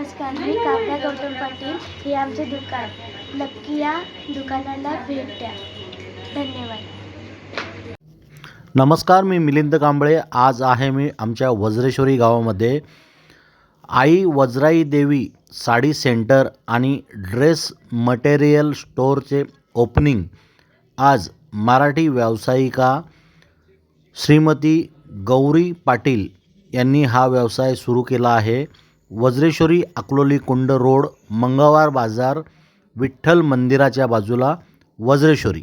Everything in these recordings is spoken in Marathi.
नमस्कार मी काव्या गौतम पाटील. हे आमचे दुकान. नक्की या दुकानाला भेट द्या. धन्यवाद. नमस्कार मी मिलिंद कांबळे. आज आहे मी आमच्या वज्रेश्वरी गावामध्ये. आई Vajrai Devi sari centre and dress material स्टोअरचे opening आज मराठी व्यावसायिका श्रीमती गौरी पाटील यांनी हा व्यवसाय सुरू केला आहे. वज्रेश्वरी अकलोली कुंड रोड मंगळवार बाजार विठ्ठल मंदिराच्या बाजूला वज्रेश्वरी.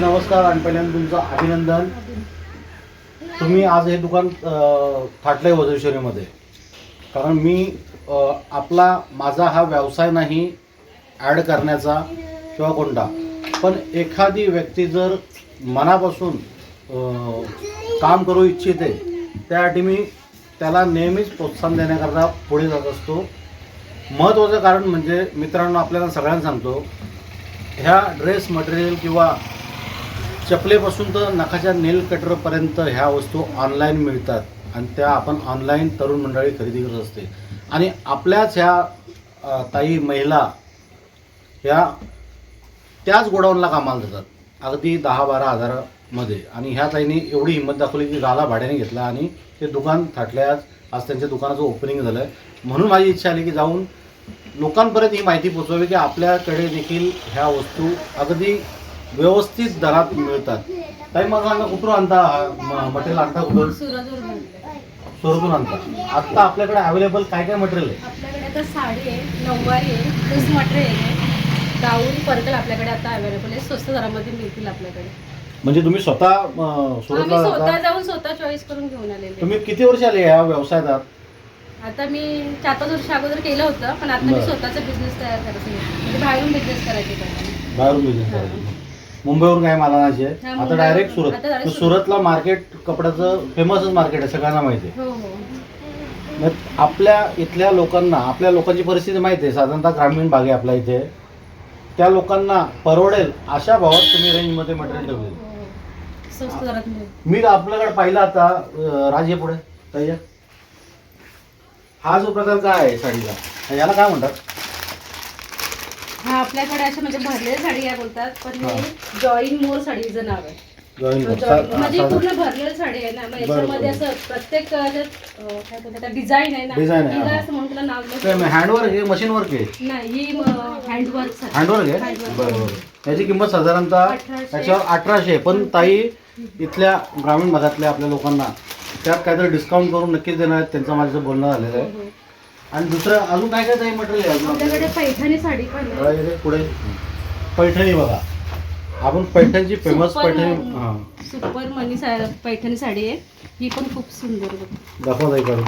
नमस्कार. आणि पहिल्यांदा तुमचं अभिनंदन. तुम्ही आज हे दुकान थाटलंय वज्रेश्वरीमध्ये. कारण मी अ, आपला माझा हा व्यवसाय नाही ॲड करण्याचा किंवा कोणता. पण एखादी व्यक्ती जर मनापासून अ, काम करू इच्छिते. त्यासाठी मी त्याला नेहमीच प्रोत्साहन देण्याकरता पुढे जात असतो. महत्त्वाचं कारण म्हणजे मित्रांनो आपल्याला सगळ्यांना सांगतो ह्या ड्रेस मटेरियल किंवा चपलेपासून तर नखाच्या नेल कटरपर्यंत ह्या वस्तू ऑनलाईन मिळतात. आणि त्या आपण ऑनलाईन तरुण मंडळी खरेदी करत असते. आणि आपल्याच ह्या ताई महिला ह्या त्याच गोडाऊनला कामाला जातात. अगदी दहा बारा हजार मध्ये. आणि ह्या ताईने एवढी हिंमत दाखवली की गाला भाड्याने घेतला आणि ते दुकान थाटल्यास आज त्यांच्या दुकानाचं ओपनिंग झालं आहे म्हणून माझी इच्छा आली की जाऊन लोकांपर्यंत ही माहिती पोचवावी की आपल्याकडे देखील ह्या वस्तू अगदी व्यवस्थित दरात मिळतात. ताई मला सांगा कुठून आणता मटेरियल आणता कुठून? सुरतून आणता. आत्ता आपल्याकडे अवेलेबल काय काय मटेरियल आहे? आपल्याकडे आता साडी आहे नऊवारी आहे ड्रेस मटेरियल आहे. गाऊन पर्कल आपल्याकडे आता अवेलेबल आहे. स्वस्त दरामध्ये मिळतील आपल्याकडे. म्हणजे तुम्ही स्वतः अं, आम्ही सुरतला स्वतः जाता जाऊन स्वतः चॉईस करून घेऊन आलेले तुम्ही किती वर्ष आले या व्यवसायात आहात? आता मी चार पाच वर्ष अगोदर केलं होतं पण आता मी बरं. स्वतःचा बिझनेस तयार करायचं आहे. म्हणजे बाहेरून बिझनेस करायचे बाहेरून बिझनेस हा. करायचा. मुंबईवरून काय मला नाही हा, आता मुंबईवरून. डायरेक्ट सुरत आता direct तर सुरतला मार्केट कपड्याचं फेमसच मार्केट आहे सगळ्यांना माहिती आहे हो हो मग आपल्या इथल्या लोकांना आपल्या लोकांची परिस्थिती माहिती आहे साधारणतः ग्रामीण भाग आहे आपल्या इथे त्या लोकांना परवडेल अशा भावात तुम्ही रेंजमध्ये मटेरियल ठेवले हो. स्वस्त दरात मिळेल मी आपल्याकडे पाहिलं आता अं, राज पुढे ताई. हा जो प्रकार काय आहे साडीचा याला काय म्हणतात हा आपल्याकडे अशा म्हणजे भरलेल्या साडी या बोलतात पण हा. जॉईन मोर साडीचं नाव आहे जॉईन म्हणजे पूर्ण भरलेली साडी आहे ना मग बरं, याच्यामध्ये. असं प्रत्येक अं, अं, काय बोलतात डिझाईन आहे ना Design आहे, तिला हा. असं म्हणून तुला नाव नाही. हँडवर्क आहे मशीन वर्क आहे नाही ही हँडवर्क हँडवर्क आहे Handwork. याची किंमत साधारणतः अठराशे. याच्यावर अठराशे आहे. पण ताई इथल्या ग्रामीण भागातल्या आपल्या लोकांना त्यात काहीतरी डिस्काउंट करून नक्कीच देणार आहेत त्यांचं माझं बोलणं झालेलं आहे. आणि दुसरं अजून काय काय ताई मटेरियल आहे अजून आपल्याकडे? आपल्याकडे? पैठणी साडी पण आहे. बघा इथे पुढे. पैठणी बघा. आपण पैठणची फेमस पैठणी मनी. हां. सुपर मनी सा- पैठणी साडी आहे. ही पण खूप सुंदर बघ. दाखवा ताई काढून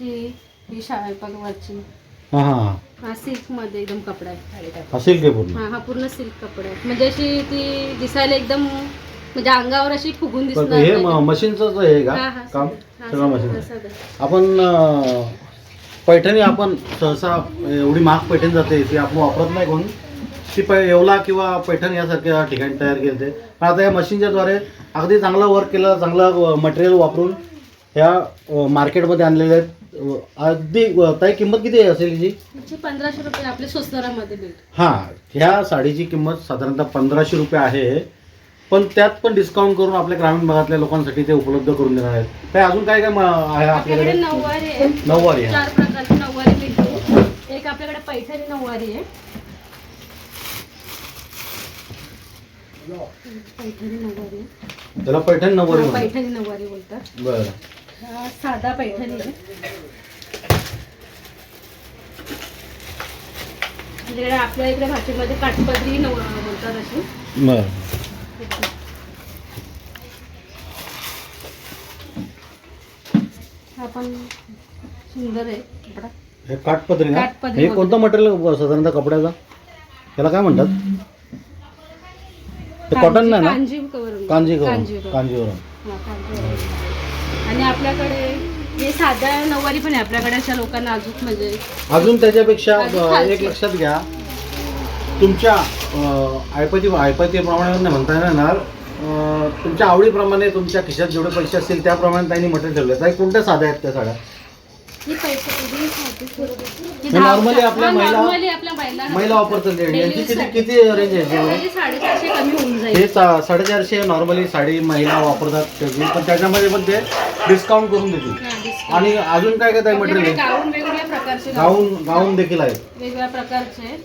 जी ही शाळेपाकवरची हां हां हां. हा सिल्कमध्ये एकदम कपडा आहे. हा सिल्क आहे पूर्ण? हा हा पूर्ण सिल्क कपडा आहे. म्हणजे अशी ती दिसायला एकदम म्हणजे अंगावर अशी फुगून पण दिसणार हे नाही. म- मशीनचंच आहे का? हा, हा, काम? हा, सगळं मशीन. आपण अं, पैठणी आपण सहसा एवढी महाग पैठणी जाते ती आपण वापरत नाही कोण. ती पै येवला किंवा पैठण यासारख्या ठिकाणी तयार केले ते पण आता या मशीनच्या द्वारे अगदी चांगलं वर्क केलं चांगलं मटेरियल वापरून ह्या मार्केटमध्ये आणलेले आहेत. अगदी ताई किंमत किती असेल हिची? पंधराशे रुपये आपल्या स्वस्त दरामध्ये मिळते हां ह्या साडीची किंमत साधारणतः पंधराशे रुपये आहे. पण त्यात पण डिस्काउंट करून आपल्या ग्रामीण भागातल्या लोकांसाठी ते उपलब्ध करून देणार आहेत. काय अजून काय काय म- आहे आपल्याकडे? आपल्याकडे नऊवारी आहे. नऊवारी आहे. चार प्रकारची नऊवारी मिळते एक आपल्याकडे पैठणी नऊवारी आहे. पैठणी नऊवारी. त्याला पैठण नऊवारी म्हणतात. पैठणी नऊवारी बोलतात. बरं. हा साधा पैठणी आहे. म्हणजे आपल्या इकडे भाषेमध्ये काठपदरी नऊ बोलतात अशी. बरं. हा पण सुंदर आहे कपडा. हे काठपदरी ना? हे. कोणतं मटेरियल साधारणतः कपड्याचा? त्याला काय म्हणतात? ते कॉटन नाही ना? कांजीवरम कांजीवरम कांजीवरम. आणि आपल्याकडे हे साध्या नऊवारी पण आहे आपल्याकडे अशा लोकांना अजून म्हणजे अजून त्याच्यापेक्षा अजून अं, खालची. एक लक्षात घ्या. तुमच्या अं, ऐपती ऐपतीप्रमाणे नाही म्हणता येणार. अं, तुमच्या आवडीप्रमाणे तुमच्या खिशात जेवढे पैसे असतील त्याप्रमाणे त्यांनी मटेरियल ठेवले ताई कोणत्या साध्या आहेत त्या साड्या? ही पैसे ही साधी स्वरूप. ही हे दहा- normally आपल्या हा, महिला- normally आपल्या महिला महिला वापरतात ते. यांची किती. किती रेंज आहे साडेचारशे कमी होऊन हे जाईल सा- साडेचारशे नॉर्मली साडी महिला वापरतात त्याची पण त्याच्यामध्ये पण ते डिस्काउंट करून देतील हा, discount. आणि अजून काय काय आपल्याकडे मटेरियल गाऊन वेगवेगळ्या प्रकारचे गाऊन गाऊन गाऊन देखील आहेत वेगवेगळ्या प्रकारचे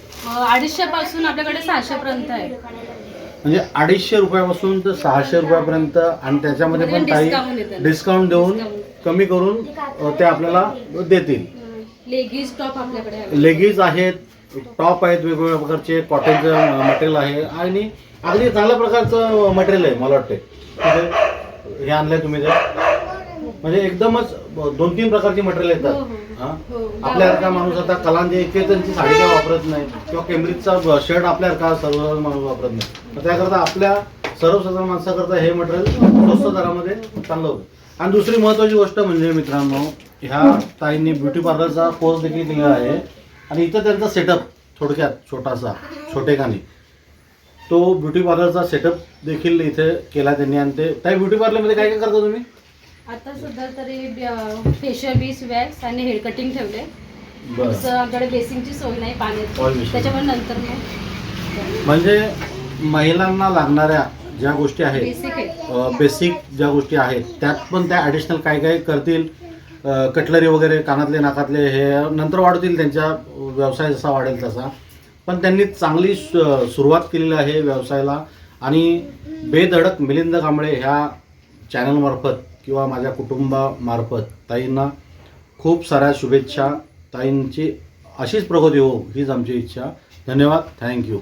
अडीचशे पासून आपल्याकडे सहाशे पर्यंत आहे म्हणजे अडीचशे रुपयापासून तर सहाशे रुपयापर्यंत आणि त्याच्यामध्ये पण काही. डिस्काउंट देऊन Discount. कमी करून ते आपल्याला देतील. लेगीज टॉप आपल्याकडे लेगीज आहेत टॉप आहेत वेगवेगळ्या प्रकारचे कॉटनचं मटेरियल आहे. आणि अगदी चांगल्या प्रकारचं मटेरियल आहे मला वाटते तिथे हे आणलंय तुम्ही ते म्हणजे एकदमच दोन तीन प्रकारची मटेरियल हो, येतात हो. हा? हो. आपल्यासारखा माणूस आता कलांजे त्यांची साडी काय वापरत नाही. किंवा केम्ब्रिजचा शर्ट आपल्यासारखा सर्वसाधारण माणूस वापरत नाही. तर त्याकरता आपल्या सर्वसाधारण माणसाकरता हे मटेरियल स्वस्त दरामध्ये चांगलं होतं. आणि दुसरी महत्त्वाची गोष्ट म्हणजे मित्रांनो ह्या ताईंनी ब्युटी पार्लरचा कोर्स देखील केलेला आहे. आणि इथं त्यांचा सेटअप थोडक्यात छोटासा छोटेखानी. तो ब्युटी पार्लरचा सेटअप देखील इथे केला त्यांनी. आणि ते ताई ब्युटी पार्लरमध्ये काय काय करता तुम्ही? आता सध्या तरी फेशियल बीस वॅक्स आणि हेअर कटिंग ठेवले. बरं. आमच्याकडे बेसिंगची सोय नाही पाण्याची. Machine. त्याच्यामुळे नंतर मग म्हणजे महिलांना लागणाऱ्या ज्या गोष्टी आहेत बेसिक ज्या गोष्टी आहेत त्यात पण त्या ॲडिशनल काय काय करतील कटलरी वगैरे कानातले नाकातले हे नंतर वाढतील त्यांच्या व्यवसाय जसा वाढेल तसा. पण त्यांनी चांगली सुरुवात केलेली आहे व्यवसायाला. आणि बेधडक मिलिंद कांबळे ह्या चॅनलमार्फत किंवा माझ्या कुटुंबामार्फत ताईंना खूप साऱ्या शुभेच्छा. ताईंची अशीच प्रगती हो हीच आमची इच्छा. धन्यवाद. थँक्यू